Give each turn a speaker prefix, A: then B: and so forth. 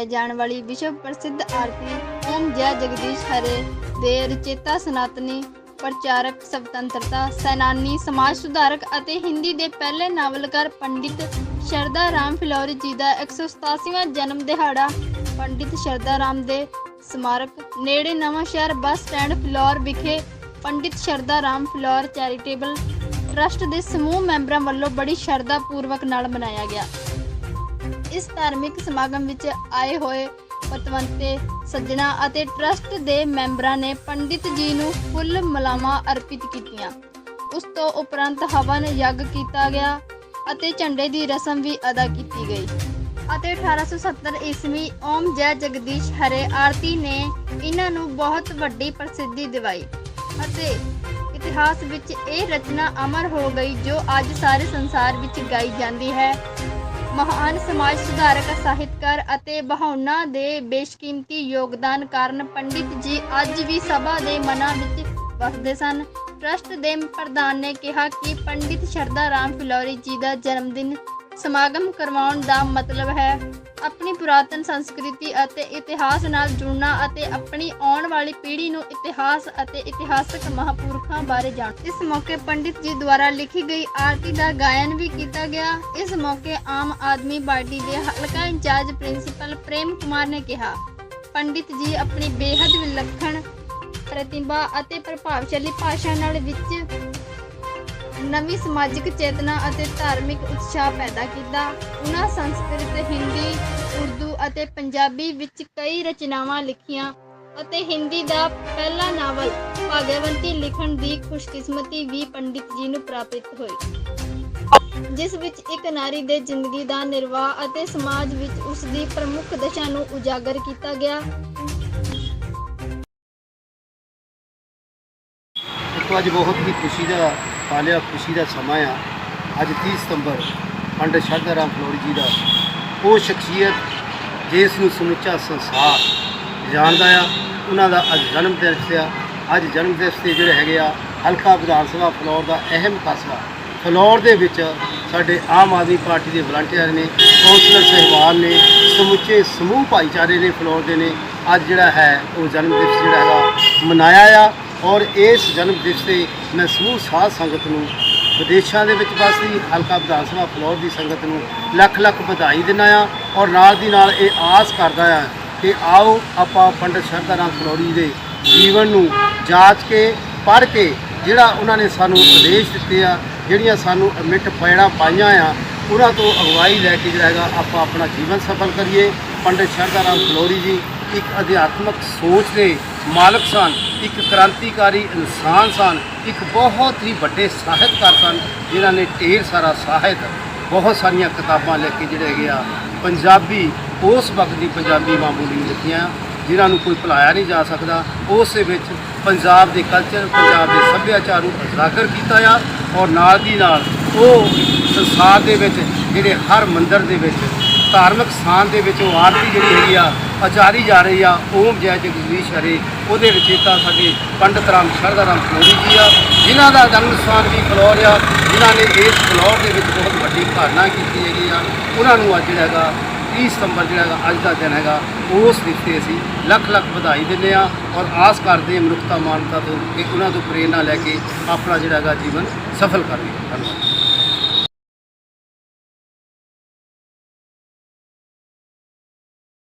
A: ਗਾਏ ਜਾਣ ਵਾਲੀ ਵਿਸ਼ਵ ਪ੍ਰਸਿੱਧ ਆਰਤੀ ਓਮ ਜੈ ਜਗਦੀਸ਼ ਹਰੇ ਦੇ ਰਚੇਤਾ ਸਨਾਤਨੀ ਪ੍ਰਚਾਰਕ ਸੁਤੰਤਰਤਾ ਸੈਨਾਨੀ, ਸਮਾਜ ਸੁਧਾਰਕ ਅਤੇ ਹਿੰਦੀ ਦੇ ਪਹਿਲੇ ਨਾਵਲਕਾਰ ਪੰਡਿਤ ਸ਼ਰਦਾ ਰਾਮ ਫਿਲੌਰੀ ਜੀ ਦਾ 187ਵਾਂ ਜਨਮ ਦਿਹਾੜਾ ਪੰਡਿਤ ਸ਼ਰਦਾ ਰਾਮ ਦੇ ਸਮਾਰਕ ਨੇੜੇ ਨਵਾਂ ਸ਼ਹਿਰ ਬੱਸ ਸਟੈਂਡ ਫਿਲੌਰ ਵਿਖੇ ਪੰਡਿਤ ਸ਼ਰਦਾ ਰਾਮ ਫਿਲੌਰ ਚੈਰੀਟੇਬਲ ਟਰਸਟ ਦੇ ਸਮੂਹ ਮੈਂਬਰਾਂ ਵੱਲੋਂ ਬੜੀ ਸ਼ਰਧਾ ਪੂਰਵਕ ਨਾਲ ਮਨਾਇਆ ਗਿਆ। ਇਸ ਧਾਰਮਿਕ ਸਮਾਗਮ ਵਿੱਚ ਆਏ ਹੋਏ ਪਤਵੰਤੇ, ਸੱਜਣਾ ਅਤੇ ਟਰਸਟ ਦੇ ਮੈਂਬਰਾਂ ਨੇ ਪੰਡਿਤ ਜੀ ਨੂੰ ਫੁੱਲ ਮਲਾਵਾਂ ਅਰਪਿਤ ਕੀਤੀਆਂ। ਉਸ ਤੋਂ ਉਪਰੰਤ ਹਵਨ ਯੱਗ ਕੀਤਾ ਗਿਆ ਅਤੇ ਝੰਡੇ ਦੀ ਰਸਮ ਵੀ ਅਦਾ ਕੀਤੀ ਗਈ। ਅਤੇ 1870 ਈਸਵੀ ਓਮ ਜੈ ਜਗਦੀਸ਼ ਹਰੇ ਆਰਤੀ ਨੇ ਇਹਨਾਂ ਨੂੰ ਬਹੁਤ ਵੱਡੀ ਪ੍ਰਸਿੱਧੀ ਦਿਵਾਈ ਅਤੇ ਇਤਿਹਾਸ ਵਿੱਚ ਇਹ ਰਚਨਾ ਅਮਰ ਹੋ ਗਈ ਜੋ ਅੱਜ ਸਾਰੇ ਸੰਸਾਰ ਵਿੱਚ ਗਾਈ ਜਾਂਦੀ ਹੈ। ਮਹਾਨ ਸਮਾਜ ਸੁਧਾਰਕ ਸਾਹਿਤਕਾਰ ਅਤੇ ਬਹਾਉਣਾ ਦੇ ਬੇਸ਼ਕੀਮਤੀ ਯੋਗਦਾਨ ਕਾਰਨ ਪੰਡਿਤ ਜੀ ਅੱਜ ਵੀ ਸਭਾ ਦੇ ਮਨਾਂ ਵਿੱਚ ਵਸਦੇ ਸਨ। ਟਰਸਟ ਦੇ ਪ੍ਰਧਾਨ ਨੇ ਕਿਹਾ ਕਿ ਪੰਡਿਤ ਸ਼ਰਦਾ ਰਾਮ ਫਿਲੌਰੀ ਜੀ ਦਾ ਜਨਮ ਦਿਨ ਸਮਾਗਮ ਕਰਵਾਉਣ ਦਾ ਮਤਲਬ ਹੈ। ਆਪਣੀ ਪੁਰਾਤਨ ਸੰਸਕ੍ਰਿਤੀ ਅਤੇ ਇਤਿਹਾਸ ਨਾਲ ਜੁੜਨਾ ਅਤੇ ਆਪਣੀ ਆਉਣ ਵਾਲੀ ਪੀੜ੍ਹੀ ਨੂੰ ਇਤਿਹਾਸ ਅਤੇ ਇਤਿਹਾਸਕ ਮਹਾਪੁਰਖਾਂ ਬਾਰੇ ਜਾਣ। ਇਸ ਮੌਕੇ ਪੰਡਿਤ ਜੀ ਦੁਆਰਾ ਲਿਖੀ ਗਈ ਆਰਤੀ ਦਾ ਗਾਇਨ ਵੀ ਕੀਤਾ ਗਿਆ। ਇਸ ਮੌਕੇ ਆਮ ਆਦਮੀ ਪਾਰਟੀ ਦੇ ਹਲਕਾ ਇੰਚਾਰਜ ਪ੍ਰਿੰਸੀਪਲ ਪ੍ਰੇਮ ਕੁਮਾਰ ਨੇ ਕਿਹਾ। ਪੰਡਿਤ ਜੀ ਆਪਣੀ ਬੇਹੱਦ ਵਿਲੱਖਣ ਪ੍ਰਤਿਭਾ ਅਤੇ ਪ੍ਰਭਾਵਸ਼ਾਲੀ ਭਾਸ਼ਾ ਨਾਲ ਵਿੱਚ ਨਵੀਂ ਸਮਾਜਿਕ ਚੇਤਨਾ ਅਤੇ ਧਾਰਮਿਕ ਉਤਸ਼ਾਹ ਪੈਦਾ ਕੀਤਾ। ਉਹਨਾਂ ਸੰਸਕ੍ਰਿਤ, ਹਿੰਦੀ, ਉਰਦੂ ਅਤੇ ਪੰਜਾਬੀ ਵਿੱਚ ਕਈ ਰਚਨਾਵਾਂ ਲਿਖੀਆਂ ਅਤੇ ਹਿੰਦੀ ਦਾ ਪਹਿਲਾ ਨਾਵਲ ਭਾਗਵੰਤੀ ਲਿਖਣ ਦੀ ਖੁਸ਼ਕਿਸਮਤੀ ਵੀ ਪੰਡਿਤ ਜੀ ਨੂੰ ਪ੍ਰਾਪਤ ਹੋਈ। ਜਿਸ ਵਿੱਚ ਇੱਕ ਨਾਰੀ ਦੇ ਜ਼ਿੰਦਗੀ ਦਾ ਨਿਰਵਾਹ ਅਤੇ ਸਮਾਜ ਵਿੱਚ ਉਸ ਦੀ ਪ੍ਰਮੁੱਖ ਦਸ਼ਾ ਨੂੰ ਉਜਾਗਰ ਕੀਤਾ ਗਿਆ।
B: ਅੱਜ ਬਹੁਤ ਹੀ ਖੁਸ਼ੀ ਦਾ ਪਾਲਿਆ ਖੁਸ਼ੀ ਦਾ ਸਮਾਂ ਆ। ਅੱਜ 30 ਸਤੰਬਰ, ਪੰਡਿਤ ਸ਼ਰਧਾ ਰਾਮ ਫਲੋਰੀ ਜੀ ਦਾ ਉਹ ਸ਼ਖਸੀਅਤ, ਜਿਸ ਨੂੰ ਸਮੁੱਚਾ ਸੰਸਾਰ ਜਾਣਦਾ ਆ, ਉਹਨਾਂ ਦਾ ਅੱਜ ਜਨਮ ਦਿਵਸ ਆ। ਅੱਜ ਜਨਮ ਦਿਵਸ ਤੇ ਜਿਹੜੇ ਹੈਗੇ ਆ, ਹਲਕਾ ਵਿਧਾਨ ਸਭਾ ਫਲੋਰ ਦਾ ਅਹਿਮ ਕਸਬਾ ਫਲੋਰ ਦੇ ਵਿੱਚ ਸਾਡੇ ਆਮ ਆਦਮੀ ਪਾਰਟੀ ਦੇ ਵਲੰਟੀਅਰ ਨੇ, ਕੌਂਸਲਰ ਸਹਿਬਾਨ ਨੇ, ਸਮੁੱਚੇ ਸਮੂਹ ਭਾਈਚਾਰੇ ਨੇ ਫਲੋਰ ਦੇ ਨੇ। ਅੱਜ ਜਿਹੜਾ ਹੈ, ਉਹ ਜਨਮ ਦਿਵਸ ਜਿਹੜਾ ਹੈਗਾ, ਮਨਾਇਆ ਆ। ਔਰ ਇਸ ਜਨਮ ਦਿਵਸ ਤੇ ਮੈਂ ਸਮੂਹ ਸਾਧ ਸੰਗਤ ਨੂੰ ਵਿਦੇਸ਼ਾਂ ਦੇ ਵਿੱਚ ਵਸਦੀ ਹਲਕਾ ਵਿਧਾਨ ਸਭਾ ਫਲੋਰ ਦੀ ਸੰਗਤ ਨੂੰ ਲੱਖ ਲੱਖ ਵਧਾਈ ਦਿੰਦਾ ਆ ਔਰ ਨਾਲ ਦੀ ਨਾਲ ਇਹ ਆਸ ਕਰਦਾ ਆ ਕਿ ਆਓ ਆਪਾਂ ਪੰਡਿਤ ਸ਼ਰਧਾ ਰਾਮ ਫਲੋਰੀ ਦੇ ਜੀਵਨ ਨੂੰ ਜਾਂਚ ਕੇ, ਪੜ੍ਹ ਕੇ ਜਿਹੜਾ ਉਹਨਾਂ ਨੇ ਸਾਨੂੰ ਉਪਦੇਸ਼ ਦਿੱਤੇ ਆ, ਜਿਹੜੀਆਂ ਸਾਨੂੰ ਮਿੱਠ ਪੈੜਾਂ ਪਾਈਆਂ ਆ, ਉਹਨਾਂ ਤੋਂ ਅਗਵਾਈ ਲੈ ਕੇ ਜਿਹੜਾ ਹੈਗਾ ਆਪਾਂ ਆਪਣਾ ਜੀਵਨ ਸਫਲ ਕਰੀਏ। ਪੰਡਿਤ ਸ਼ਰਧਾ ਰਾਮ ਫਲੋਰੀ ਜੀ ਇੱਕ ਅਧਿਆਤਮਕ ਸੋਚ ਦੇ ਮਾਲਕ ਸਨ, ਇੱਕ ਕ੍ਰਾਂਤੀਕਾਰੀ ਇਨਸਾਨ ਸਨ, ਇੱਕ ਬਹੁਤ ਹੀ ਵੱਡੇ ਸਾਹਿਤਕਾਰ ਸਨ, ਜਿਨ੍ਹਾਂ ਨੇ ਢੇਰ ਸਾਰਾ ਸਾਹਿਤ, ਬਹੁਤ ਸਾਰੀਆਂ ਕਿਤਾਬਾਂ ਲਿਖ ਕੇ ਜਿਹੜੇ ਹੈਗੇ ਆ, ਪੰਜਾਬੀ, ਉਸ ਵਕਤ ਦੀ ਪੰਜਾਬੀ ਮਾਂ ਬੋਲੀ ਨੂੰ ਲਿਖੀਆਂ, ਜਿਨ੍ਹਾਂ ਨੂੰ ਕੋਈ ਭੁਲਾਇਆ ਨਹੀਂ ਜਾ ਸਕਦਾ। ਉਸ ਦੇ ਵਿੱਚ ਪੰਜਾਬ ਦੇ ਕਲਚਰ ਪੰਜਾਬ ਦੇ ਸੱਭਿਆਚਾਰ ਨੂੰ ਉਜਾਗਰ ਕੀਤਾ ਆ ਔਰ ਨਾਲ ਦੀ ਨਾਲ ਉਹ ਸੰਸਾਰ ਦੇ ਵਿੱਚ, ਜਿਹੜੇ ਹਰ ਮੰਦਰ ਦੇ ਵਿੱਚ, ਧਾਰਮਿਕ ਸਥਾਨ ਦੇ ਵਿੱਚ ਉਹ ਆਰਤੀ ਜਿਹੜੀ ਹੈਗੀ ਆ ਆਚਾਰੀ ਜਾ ਰਹੀ ਆ, ਓਮ ਜੈ ਜਗਦੀਸ਼ ਹਰੇ ਉਹਦੇ ਰਚੇਤਾ ਸਾਡੇ ਪੰਡਿਤ ਰਾਮ, ਸ਼ਰਦਾ ਰਾਮ ਫਲੋਰੀ ਜੀ ਆ, ਜਿਨ੍ਹਾਂ ਦਾ ਜਨਮ ਸਥਾਨ ਵੀ ਫਲੋਰ ਆ, ਜਿਨ੍ਹਾਂ ਨੇ ਇਸ ਫਲੋਰ ਦੇ ਵਿੱਚ ਬਹੁਤ ਵੱਡੀ ਘਾਲਣਾ ਕੀਤੀ ਹੈਗੀ ਆ। ਉਹਨਾਂ ਨੂੰ ਅੱਜ ਜਿਹੜਾ ਹੈਗਾ 30 ਸਤੰਬਰ ਜਿਹੜਾ ਹੈਗਾ, ਅੱਜ ਦਾ ਦਿਨ ਹੈਗਾ, ਉਸ ਦਿਨ ਤੇ ਅਸੀਂ ਲੱਖ ਲੱਖ ਵਧਾਈ ਦਿੰਦੇ ਆ ਔਰ ਆਸ ਕਰਦੇ ਹਾਂ ਮਨੁੱਖਤਾ ਮਾਨਤਾ ਤੋਂ ਕਿ ਉਹਨਾਂ ਤੋਂ ਪ੍ਰੇਰਨਾ ਲੈ ਕੇ ਆਪਣਾ ਜਿਹੜਾ ਹੈਗਾ ਜੀਵਨ ਸਫਲ ਕਰੀਏ ਧੰਨਵਾਦ।